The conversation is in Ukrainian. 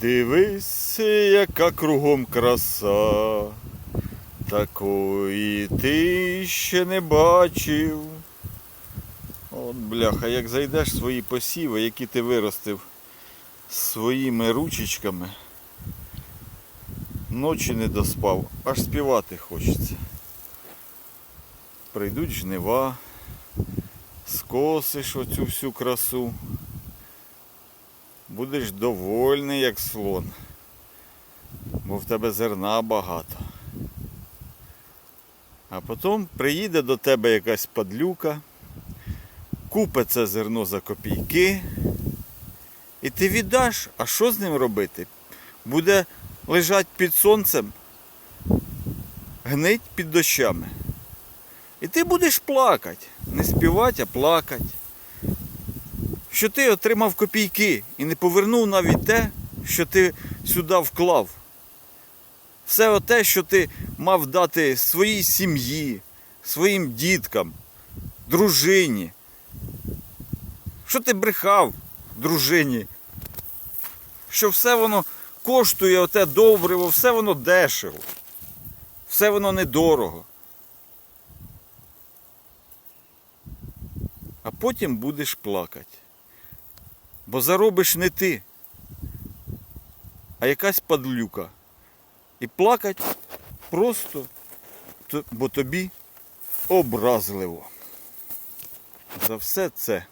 Дивись, яка кругом краса, такої ти ще не бачив. От бляха, як зайдеш свої посіви, які ти виростив своїми ручечками, ночі не доспав, аж співати хочеться. Прийдуть жнива, скосиш оцю всю красу. Будеш довольний, як слон, бо в тебе зерна багато. А потім приїде до тебе якась падлюка, купить це зерно за копійки, і ти віддаш, а що з ним робити? Буде лежать під сонцем, гнить під дощами. І ти будеш плакати. Не співати, а плакати що ти отримав копійки і не повернув навіть те, що ти сюди вклав. Все оте, що ти мав дати своїй сім'ї, своїм діткам, дружині. Що ти брехав дружині? Що все воно коштує оте добриво, все воно дешево, все воно недорого. А потім будеш плакати. Бо заробиш не ти, а якась падлюка. І плакать просто, бо тобі образливо. За все це